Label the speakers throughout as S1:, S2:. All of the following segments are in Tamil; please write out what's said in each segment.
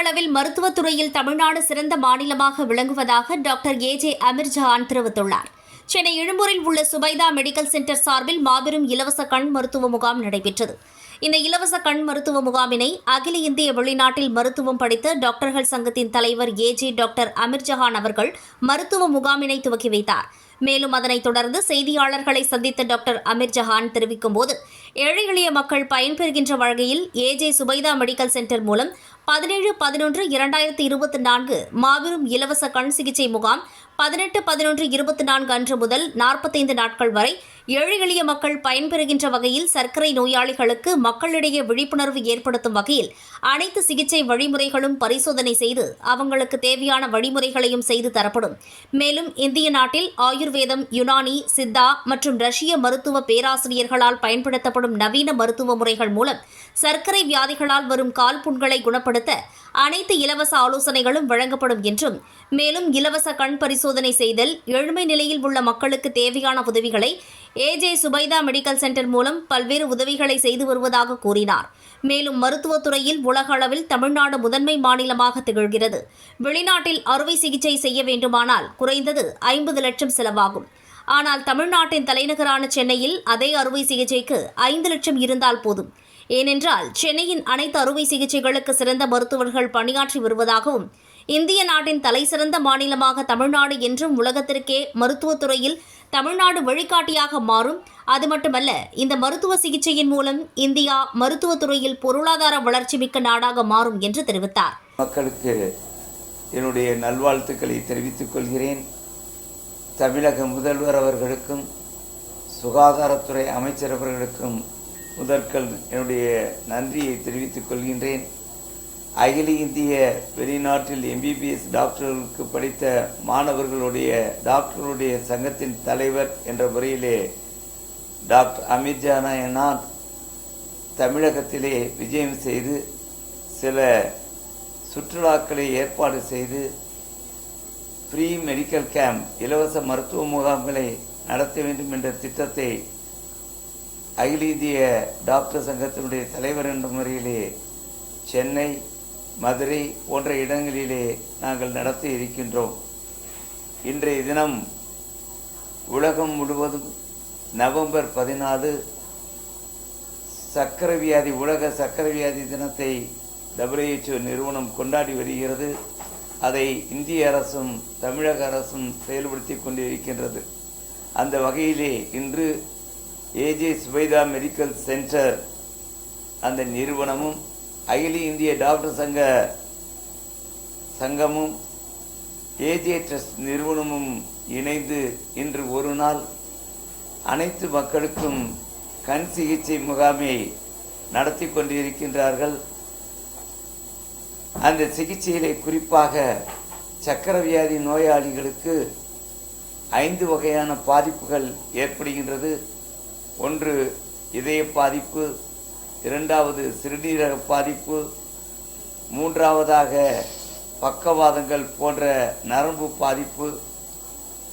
S1: அளவில் மருத்துவத்துறையில் தமிழ்நாடு சிறந்த மாநிலமாக விளங்குவதாக டாக்டர் ஏ ஜே அமீர்ஜஹான் தெரிவித்துள்ளார். சென்னை எழும்பூரில் உள்ள சுபைதா மெடிக்கல் சென்டர் சார்பில் மாபெரும் இலவச கண் மருத்துவ முகாம் நடைபெற்றது. இந்த இலவச கண் மருத்துவ முகாமினை அகில இந்திய வெளிநாட்டில் மருத்துவம் படித்த டாக்டர்கள் சங்கத்தின் தலைவர் ஏ ஜே டாக்டர் அமீர்ஜஹான் அவர்கள் மருத்துவ முகாமினை துவக்கி வைத்தார். மேலும் அதனைத் தொடர்ந்து செய்தியாளர்களை சந்தித்த டாக்டர் அமீர் ஜஹான் தெரிவிக்கும் போது ஏழை எளிய மக்கள் பயன்பெறுகின்ற வகையில் ஏஜே சுபைதா மெடிக்கல் சென்டர் மூலம் பதினேழு பதினொன்று இரண்டாயிரத்தி இருபத்தி நான்கு மாபெரும் இலவச கண் சிகிச்சை முகாம் பதினெட்டு பதினொன்று இருபத்தி நான்கு அன்று முதல் நாற்பத்தைந்து நாட்கள் வரை ஏழை எளிய மக்கள் பயன்பெறுகின்ற வகையில் சர்க்கரை நோயாளிகளுக்கு மக்களிடையே விழிப்புணர்வு ஏற்படுத்தும் வகையில் அனைத்து சிகிச்சை வழிமுறைகளும் பரிசோதனை செய்து அவங்களுக்கு தேவையான வழிமுறைகளையும் செய்து தரப்படும். மேலும் இந்திய நாட்டில் ஆயுர்வேதம் யுனானி சித்தா மற்றும் ரஷ்ய மருத்துவ பேராசிரியர்களால் பயன்படுத்தப்படும் நவீன மருத்துவ முறைகள் மூலம் சர்க்கரை வியாதிகளால் வரும் கால்புண்களை குணப்படுத்த அனைத்து இலவச ஆலோசனைகளும் வழங்கப்படும் என்றும் மேலும் இலவச கண் பரிசோதனை செய்தல் எழுமை நிலையில் உள்ள மக்களுக்கு தேவையான உதவிகளை ஏஜே சுபைதா மெடிக்கல் சென்டர் மூலம் பல்வேறு உதவிகளை செய்து வருவதாக கூறினார். மேலும் மருத்துவத்துறையில் உலக அளவில் தமிழ்நாடு முதன்மை மாநிலமாக திகழ்கிறது. வெளிநாட்டில் அறுவை சிகிச்சை செய்ய வேண்டுமானால் குறைந்தது ஐம்பது லட்சம் செலவாகும். ஆனால் தமிழ்நாட்டின் தலைநகரான சென்னையில் அதே அறுவை சிகிச்சைக்கு ஐந்து லட்சம் இருந்தால் போதும். ஏனென்றால் சென்னையின் அனைத்து அறுவை சிகிச்சைகளுக்கு சிறந்த மருத்துவர்கள் பணியாற்றி வருவதாகவும் இந்திய நாட்டின் தலைசிறந்த மாநிலமாக தமிழ்நாடு என்றும் உலகத்திற்கே மருத்துவத்துறையில் தமிழ்நாடு வழிகாட்டியாக மாறும். அது மட்டுமல்ல இந்த மருத்துவ சிகிச்சையின் மூலம் இந்தியா மருத்துவத்துறையில் பொருளாதார வளர்ச்சி மிக்க நாடாக மாறும் என்று தெரிவித்தார்.
S2: மக்களுக்கு என்னுடைய நல்வாழ்த்துக்களை தெரிவித்துக் கொள்கிறேன். தமிழக முதல்வர் அவர்களுக்கும் சுகாதாரத்துறை அமைச்சர் அவர்களுக்கும் முதற்கல் என்னுடைய நன்றியை தெரிவித்துக் கொள்கின்றேன். அகில இந்திய வெளிநாட்டில் எம்பிபிஎஸ் டாக்டர்களுக்கு படித்த மாணவர்களுடைய டாக்டர்களுடைய சங்கத்தின் தலைவர் என்ற முறையிலே டாக்டர் அமித்ஜானா என்னால் தமிழகத்திலே விஜயம் செய்து சில சுற்றுலாக்களை ஏற்பாடு செய்து ஃப்ரீ மெடிக்கல் கேம்ப் இலவச மருத்துவ முகாம்களை நடத்த வேண்டும் என்ற திட்டத்தை அகில இந்திய டாக்டர் சங்கத்தினுடைய தலைவர் என்ற முறையிலே சென்னை மதுரை போன்ற இடங்களிலே நாங்கள் நடத்தி இருக்கின்றோம். இன்றைய தினம் உலகம் முழுவதும் நவம்பர் பதினாலு சக்கரவியாதி உலக சக்கரவியாதி தினத்தை டபிள்யூஹெச்ஓ நிறுவனம் கொண்டாடி வருகிறது. அதை இந்திய அரசும் தமிழக அரசும் செயல்படுத்தி கொண்டிருக்கின்றது. அந்த வகையிலே இன்று ஏஜே சுபைதா மெடிக்கல் சென்டர். அந்த நிறுவனமும் அகில இந்திய டாக்டர் சங்க சங்கமும் ஏஜே ட்ரஸ்ட் நிறுவனமும் இணைந்து இன்று ஒரு நாள் அனைத்து மக்களுக்கும் கண் சிகிச்சை முகாமை நடத்தி கொண்டிருக்கின்றார்கள். அந்த சிகிச்சையிலே குறிப்பாக சக்கரவியாதி நோயாளிகளுக்கு ஐந்து வகையான பாதிப்புகள் ஏற்படுகின்றது. ஒன்று இதய பாதிப்பு இரண்டாவது சிறுநீரக பாதிப்பு மூன்றாவதாக பக்கவாதங்கள் போன்ற நரம்பு பாதிப்பு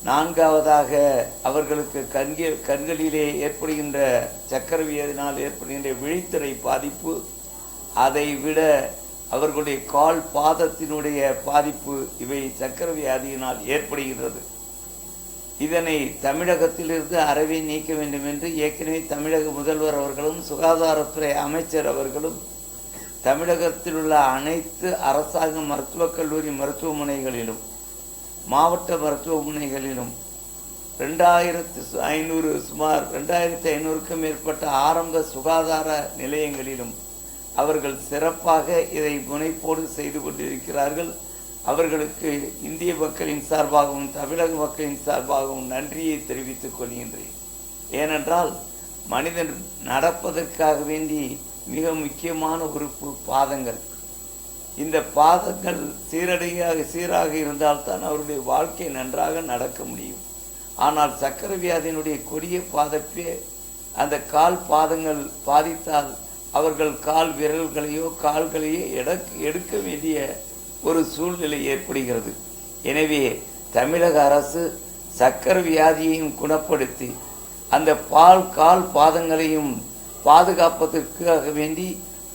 S2: நான்காவதாக அவர்களுக்கு கண்கள் கண்களிலே ஏற்படுகின்ற சக்கரவியதினால் ஏற்படுகின்ற விழித்திரை பாதிப்பு அதை விட அவர்களுடைய கால் பாதத்தினுடைய பாதிப்பு இவை சக்கரவியாதியினால் ஏற்படுகின்றது. இதனை தமிழகத்திலிருந்து அறவே நீக்க வேண்டும் என்று ஏற்கனவே தமிழக முதல்வர் அவர்களும் சுகாதாரத்துறை அமைச்சர் அவர்களும் தமிழகத்தில் உள்ள அனைத்து அரசாங்க மருத்துவக் கல்லூரி மருத்துவமனைகளிலும் மாவட்ட மருத்துவமனைகளிலும் ரெண்டாயிரத்து ஐநூறு சுமார் ரெண்டாயிரத்து ஐநூறுக்கும் மேற்பட்ட ஆரம்ப சுகாதார நிலையங்களிலும் அவர்கள் சிறப்பாக இதை முனைப்போடு செய்து கொண்டிருக்கிறார்கள். அவர்களுக்கு இந்திய மக்களின் சார்பாகவும் தமிழக மக்களின் சார்பாகவும் நன்றியை தெரிவித்துக் கொள்கின்றேன். ஏனென்றால் மனிதன் நடப்பதற்காக வேண்டி மிக முக்கியமான உறுப்பு பாதங்கள். இந்த பாதங்கள் சீரடியாக சீராக இருந்தால்தான் அவருடைய வாழ்க்கை நன்றாக நடக்க முடியும். ஆனால் சக்கரை வியாதியினுடைய கொடிய பாதப்பே அந்த கால் பாதங்கள் பாதித்தால் அவர்கள் கால் விரல்களையோ கால்களையோ எடக் எடுக்க வேண்டிய ஒரு சூழ்நிலை ஏற்படுகிறது. எனவே தமிழக அரசு சக்கர வியாதியையும் குணப்படுத்தி அந்த பால் கால் பாதங்களையும் பாதுகாப்பதற்காக வேண்டி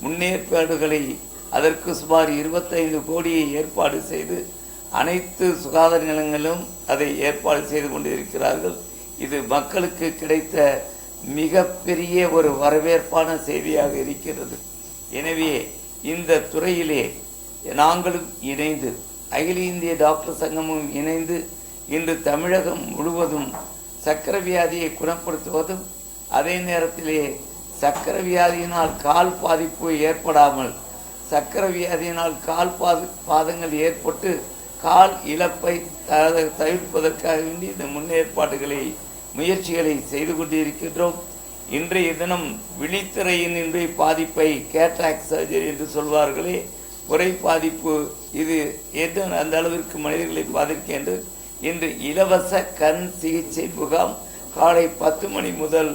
S2: முன்னேற்பாடுகளை அதற்கு சுமார் இருபத்தைந்து கோடியை ஏற்பாடு செய்து அனைத்து சுகாதார நிலங்களும் அதை ஏற்பாடு செய்து கொண்டிருக்கிறார்கள். இது மக்களுக்கு கிடைத்த மிகப்பெரிய ஒரு வரவேற்பான செய்தியாக இருக்கிறது. எனவே இந்த துறையிலே நாங்களும் இணைந்து அகில இந்திய டாக்டர் சங்கமும் இணைந்து இன்று தமிழகம் முழுவதும் சக்கர வியாதியை குணப்படுத்துவதும் அதே நேரத்திலே சக்கர வியாதியினால் கால் பாதிப்பு ஏற்படாமல் சக்கர வியாதியினால் கால் பாது பாதங்கள் ஏற்பட்டு கால் இழப்பை த- தவிர்ப்பதற்காக வேண்டி இந்த முன்னேற்பாடுகளை முயற்சிகளை செய்து கொண்டிருக்கின்றோம். இன்றைய தினம் விழித்திரையின் இன்றைய பாதிப்பை கேட்ராக் சர்ஜரி என்று சொல்வார்களே குறை பாதிப்பு இது. எது அந்த அளவிற்கு மனிதர்களை பாதிக்கின்றது இன்று இலவச கண் சிகிச்சை முகாம் காலை பத்து மணி முதல்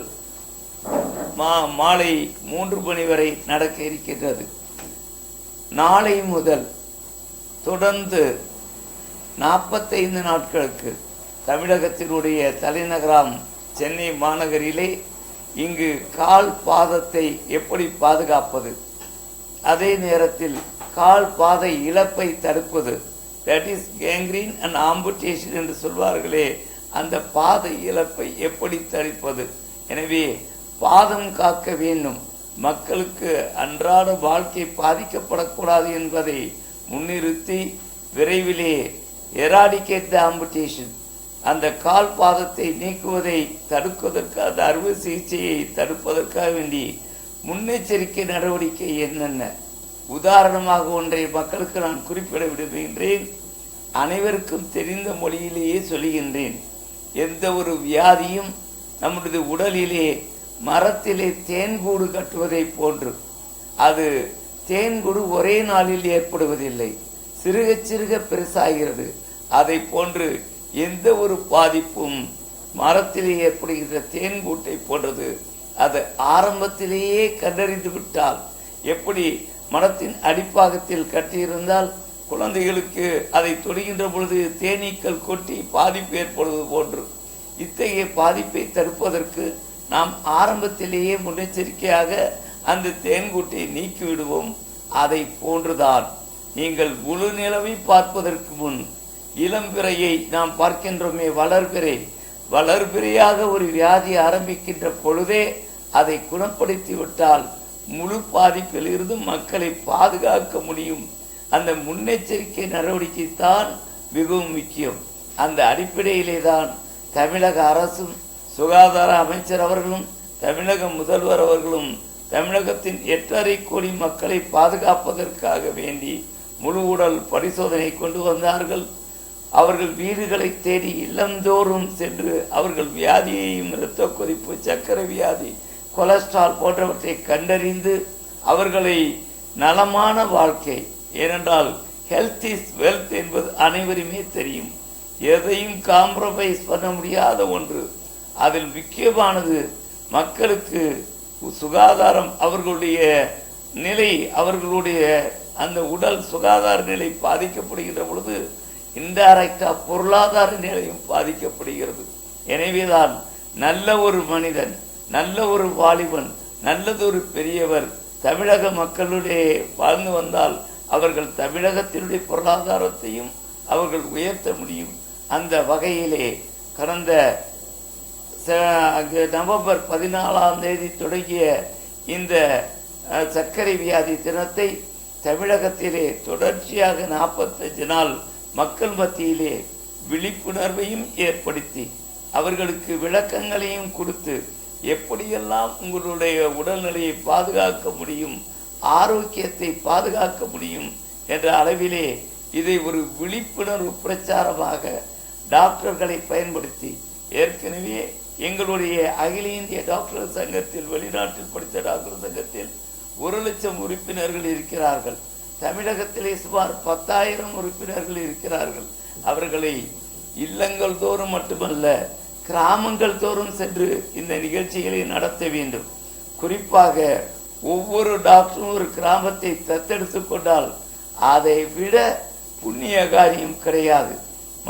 S2: மா மாலை மூன்று மணி வரை நடக்க இருக்கின்றது. நாளை முதல் தொடர்ந்து நாற்பத்தைந்து நாட்களுக்கு தமிழகத்தினுடைய தலைநகராம் சென்னை மாநகரிலே இங்கு கால் பாதத்தை எப்படி பாதுகாப்பது? அதே நேரத்தில் கால் பாதை இழப்பை தடுப்பது that is gangrene and amputation என்று சொல்வார்களே அந்த பாதை இழப்பை எப்படி தடுப்பது? எனவே பாதம் காக்க வேண்டும். மக்களுக்கு அன்றாட வாழ்க்கை பாதிக்கப்படக்கூடாது என்பதை முன்னிறுத்தி விரைவிலே எராடிகேட் த ஆம்புடேஷன் அந்த கால் பாதத்தை நீக்குவதை தடுப்பதற்காக அந்த அறுவை சிகிச்சையை தடுப்பதற்காக வேண்டி முன்னெச்சரிக்கை நடவடிக்கை என்னென்ன? உதாரணமாக ஒன்றை மக்களுக்கு நான் குறிப்பிட விடுகின்றேன் அனைவருக்கும் தெரிந்த மொழியிலேயே சொல்லுகின்றேன். எந்த ஒரு வியாதியும் நம்முடைய உடலிலே மரத்திலே தேன்கூடு கட்டுவதைப் போன்று. அது தேன்கூடு ஒரே நாளில் ஏற்படுவதில்லை. சிறுக சிறுக பெருசாகிறது. அதை போன்று எந்த ஒரு பாதிப்பும் மரத்திலே ஏற்படுகின்ற தேன்கூட்டை போன்றது அது ஆரம்பத்திலேயே கண்டறிந்து விட்டால் எப்படி மரத்தின் அடிப்பாகத்தில் கட்டியிருந்தால் குழந்தைகளுக்கு அதை தொடுகின்ற பொழுது தேனீக்கள் கொட்டி பாதிப்பு ஏற்படுவது போன்று இத்தகைய பாதிப்பை தடுப்பதற்கு நாம் ஆரம்பத்திலேயே முன்னெச்சரிக்கையாக அந்த தேன்கூட்டை நீக்கிவிடுவோம். அதை போன்றுதான் நீங்கள் முழு நிலவை பார்ப்பதற்கு முன் இளம்பிறையை நாம் பார்க்கின்றோமே வளர்பிறை. வளர்பிறையாக ஒரு வியாதி ஆரம்பிக்கின்ற பொழுதே அதை குணப்படுத்தி விட்டால் முழு பாதிப்பில் இருந்தும் மக்களை பாதுகாக்க முடியும். அந்த முன்னெச்சரிக்கை நடவடிக்கை தான் மிகவும் முக்கியம். அந்த அடிப்படையிலே தான் தமிழக அரசும் சுகாதார அமைச்சர் அவர்களும் தமிழக முதல்வர் அவர்களும் தமிழகத்தின் எட்டரை கோடி மக்களை பாதுகாப்பதற்காக வேண்டி முழு உடல் பரிசோதனை கொண்டு வந்தார்கள். அவர்கள் வீடுகளை தேடி இல்லந்தோறும் சென்று அவர்கள் வியாதியையும் இரத்த கொதிப்பு சக்கரை வியாதி கொலஸ்ட்ரால் போன்றவற்றை கண்டறிந்து அவர்களை நலமான வாழ்க்கை ஏனென்றால் ஹெல்த் இஸ் வெல்த் என்பது அனைவருமே தெரியும். எதையும் காம்ப்ரமைஸ் பண்ண முடியாத ஒன்று. அதில் முக்கியமானது மக்களுக்கு சுகாதாரம் அவர்களுடைய நிலை அவர்களுடைய அந்த உடல் சுகாதார நிலை பாதிக்கப்படுகின்ற பொழுது இன்டைரக்டாக பொருளாதார நிலையும் பாதிக்கப்படுகிறது. எனவேதான் நல்ல ஒரு மனிதன் நல்ல ஒரு வாலிபன் நல்லதொரு பெரியவர் தமிழக மக்களுடைய வாழ்ந்து வந்தால் அவர்கள் தமிழகத்தினுடைய பொருளாதாரத்தையும் அவர்கள் உயர்த்த முடியும். அந்த வகையிலே கடந்த ச- அங்கு நவம்பர் பதினாலாம் தேதி தொடங்கிய இந்த சர்க்கரை வியாதி தினத்தை தமிழகத்திலே தொடர்ச்சியாக நாற்பத்தஞ்சு நாள் மக்கள் மத்தியிலே விழிப்புணர்வையும் ஏற்படுத்தி அவர்களுக்கு விளக்கங்களையும் கொடுத்து எப்படியெல்லாம் உங்களுடைய உடல்நிலையை பாதுகாக்க முடியும் ஆரோக்கியத்தை பாதுகாக்க முடியும் என்ற அளவிலே இதை ஒரு விழிப்புணர்வு பிரச்சாரமாக டாக்டர்களை பயன்படுத்தி ஏற்கனவே எங்களுடைய அகில இந்திய டாக்டர் சங்கத்தில் வெளிநாட்டில் படித்த டாக்டர் சங்கத்தில் ஒரு லட்சம் உறுப்பினர்கள் இருக்கிறார்கள். தமிழகத்திலே சுமார் பத்தாயிரம் உறுப்பினர்கள் இருக்கிறார்கள். அவர்களை இல்லங்கள் தோறும் மட்டுமல்ல கிராமங்கள் தோறும் சென்று இந்த நிகழ்ச்சிகளை நடத்த வேண்டும். குறிப்பாக ஒவ்வொரு டாக்டரும் ஒரு கிராமத்தை தத்தெடுத்து கொண்டால் அதை விட புண்ணிய காரியம் கிடையாது.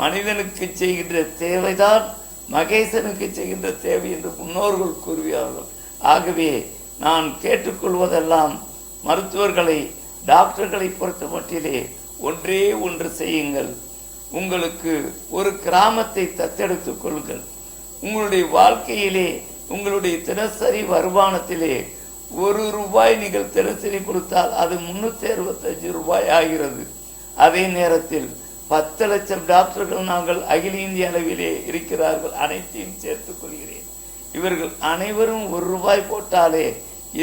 S2: மனிதனுக்கு செய்கின்ற தேவைதான் மகேசனுக்கு செய்கின்ற தேவை என்று முன்னோர்கள் கூறுகிறார்கள் ஆகவே நான் கேட்டுக்கொள்வதெல்லாம் மருத்துவர்களை டாக்டர்களை பொறுத்த மட்டிலே ஒன்றே ஒன்று செய்யுங்கள். உங்களுக்கு ஒரு கிராமத்தை தத்தெடுத்துக் கொள்ளுங்கள். உங்களுடைய வாழ்க்கையிலே உங்களுடைய தினசரி வருமானத்திலே ஒரு ரூபாய் நீங்கள் தினசரி கொடுத்தால் அது முன்னூத்தி அறுபத்தஞ்சு ரூபாய் ஆகிறது. அதே நேரத்தில் பத்து லட்சம் டாக்டர்கள் நாங்கள் அகில இந்திய அளவிலே இருக்கிறார்கள் அனைத்தையும் சேர்த்துக் கொள்கிறேன். இவர்கள் அனைவரும் ஒரு ரூபாய் போட்டாலே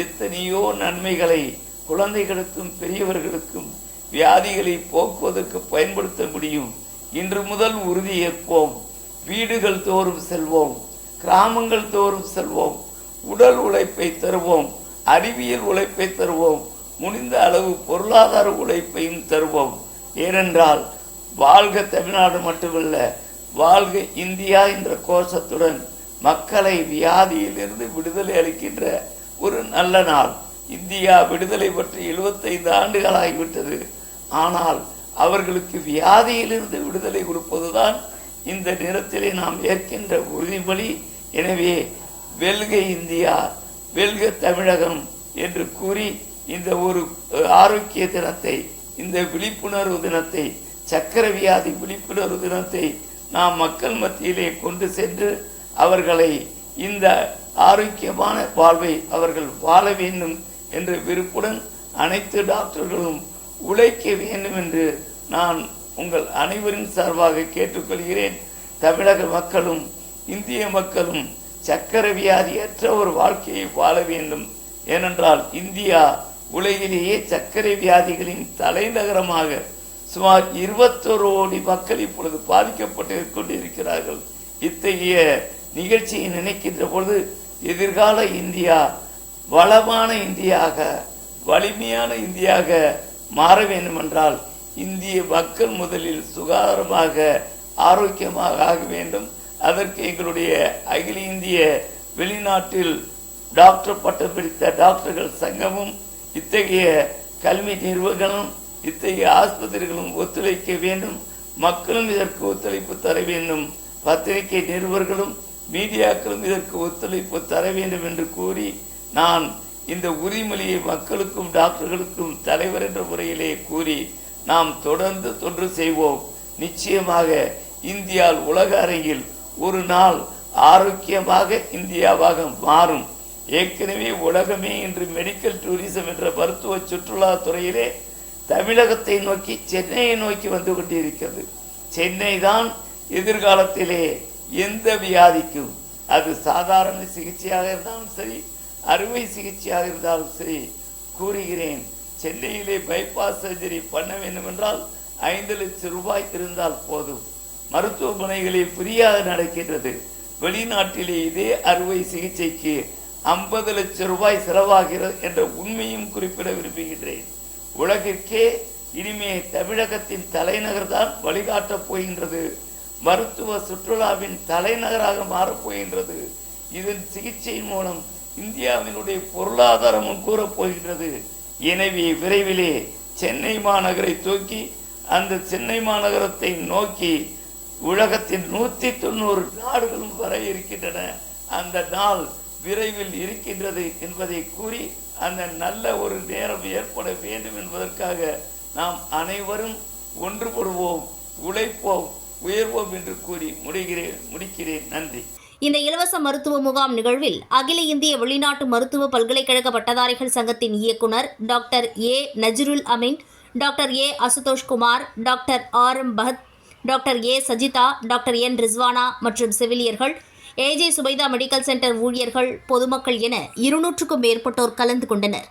S2: எத்தனையோ நன்மைகளை குழந்தைகளுக்கும் பெரியவர்களுக்கும் வியாதிகளை போக்குவதற்கு பயன்படுத்த முடியும். இன்று முதல் உறுதி ஏற்போம். வீடுகள் தோறும் செல்வோம் கிராமங்கள் தோறும் செல்வோம் உடல் உழைப்பை தருவோம் அறிவியல் உழைப்பை தருவோம் முடிந்த அளவு பொருளாதார உழைப்பையும் தருவோம். ஏனென்றால் வாழ்க தமிழ்நாடு மட்டுமல்ல வாழ்க இந்தியா என்ற கோஷத்துடன் மக்களை வியாதியிலிருந்து விடுதலை அளிக்கின்ற ஒரு நல்ல நாள். இந்தியா விடுதலை பற்றி 75 ஆண்டுகளாகிவிட்டது. ஆனால் அவர்களுக்கு வியாதியிலிருந்து விடுதலை கொடுப்பதுதான் இந்த நிறத்திலே நாம் ஏற்கின்ற உறுதிமொழி எனவே வெல்க இந்தியா வெல்க தமிழகம் என்று கூறி இந்த ஒரு ஆரோக்கிய தினத்தை இந்த விழிப்புணர்வு தினத்தை சக்கரவியாதி விழிப்புணர்வு தினத்தை நாம் மக்கள் மத்தியிலே கொண்டு சென்று அவர்களை இந்த ஆரோக்கியமான வாழ்வை அவர்கள் வாழ வேண்டும் என்ற விருப்புடன் அனைத்து டாக்டர்களும் உழைக்க வேண்டும் என்று நான் உங்கள் அனைவரின் சார்பாக கேட்டுக்கொள்கிறேன். தமிழக மக்களும் இந்திய மக்களும் சக்கர வியாதியற்ற ஒரு வாழ்க்கையை வாழ வேண்டும். ஏனென்றால் இந்தியா உலகிலேயே சர்க்கரை வியாதிகளின் தலைநகரமாக சுமார் இருபத்தொரு கோடி மக்கள் இப்பொழுது பாதிக்கப்பட்டு கொண்டிருக்கிறார்கள். இத்தகைய நிகழ்ச்சியை நினைக்கின்ற பொழுது எதிர்கால இந்தியா வளமான இந்தியாக வலிமையான இந்தியாக மாற வேண்டுமென்றால் இந்திய மக்கள் முதலில் சுகாதாரமாக ஆரோக்கியமாக ஆக வேண்டும். அதற்கு எங்களுடைய அகில இந்திய வெளிநாட்டில் டாக்டர் பட்டம் பிடித்த டாக்டர்கள் சங்கமும் இத்தகைய கல்வி நிறுவனங்களும் இத்தகைய ஆஸ்பத்திரிகளும் ஒத்துழைக்க வேண்டும். மக்களும் இதற்கு ஒத்துழைப்பு தர வேண்டும். பத்திரிகை நிருபர்களும் மீடியாக்களும் இதற்கு ஒத்துழைப்பு தர வேண்டும் என்று கூறி நான் இந்த உரிமொழியை மக்களுக்கும் டாக்டர்களுக்கும் தலைவர் என்ற முறையிலே கூறி நாம் தொடர்ந்து தொன்று செய்வோம். நிச்சயமாக இந்தியா உலக அரங்கில் ஒரு நாள் ஆரோக்கியமாக இந்தியாவாக மாறும். ஏற்கனவே உலகமே இன்று மெடிக்கல் டூரிசம் என்ற மருத்துவ சுற்றுலா துறையிலே தமிழகத்தை நோக்கி சென்னையை நோக்கி வந்து கொண்டிருக்கிறது. சென்னை தான் எதிர்காலத்திலே எந்த வியாதிக்கும் அது சாதாரண சிகிச்சையாக இருந்தாலும் சரி அறுவை சிகிச்சையாக இருந்தாலும் சரி கூறுகிறேன். சென்னையிலே பைபாஸ் சர்ஜரி பண்ண வேண்டும் என்றால் ஐந்து லட்சம் ரூபாய் இருந்தால் போதும். மருத்துவமனைகளில் ஃப்ரீயாக நடக்கின்றது. வெளிநாட்டிலே இதே அறுவை சிகிச்சைக்கு ஐம்பது லட்சம் ரூபாய் செலவாகிறது என்ற உண்மையும் குறிப்பிட விரும்புகின்றேன். உலகிற்கே இனிமே தமிழகத்தின் தலைநகர் தான் வழிகாட்டப் போகின்றது. மருத்துவ சுற்றுலாவின் தலைநகராக மாறப்போகின்றது இதன் சிகிச்சையின் மூலம் இந்தியாவினுடைய பொருளாதாரமும் கூறப் போகின்றது. எனவே விரைவிலே சென்னை மாநகரை தூக்கி அந்த சென்னை மாநகரத்தை நோக்கி உலகத்தின் நூத்தி தொண்ணூறு நாடுகளும் வர இருக்கின்றன. அந்த நாள் விரைவில் இருக்கின்றது என்பதை கூறி அந்த நல்ல ஒரு நேரம் ஏற்பட வேண்டும் என்பதற்காக நாம் அனைவரும் ஒன்றுபடுவோம் உழைப்போம் உயர்வோம் என்று கூறி முடிகிறேன் முடிக்கிறேன். நன்றி.
S1: இந்த இலவச மருத்துவ முகாம் நிகழ்வில் அகில இந்திய வெளிநாட்டு மருத்துவ பல்கலைக்கழக பட்டதாரிகள் சங்கத்தின் இயக்குனர் doctor A Nazrul Amin doctor A Ashutosh Kumar doctor R M Fahad doctor A Sajitha doctor N Rizwana மற்றும் செவிலியர்கள் ஏஜே சுபைதா மெடிக்கல் சென்டர் ஊழியர்கள் பொதுமக்கள் என இருநூற்றுக்கும் மேற்பட்டோர் கலந்து கொண்டனர்.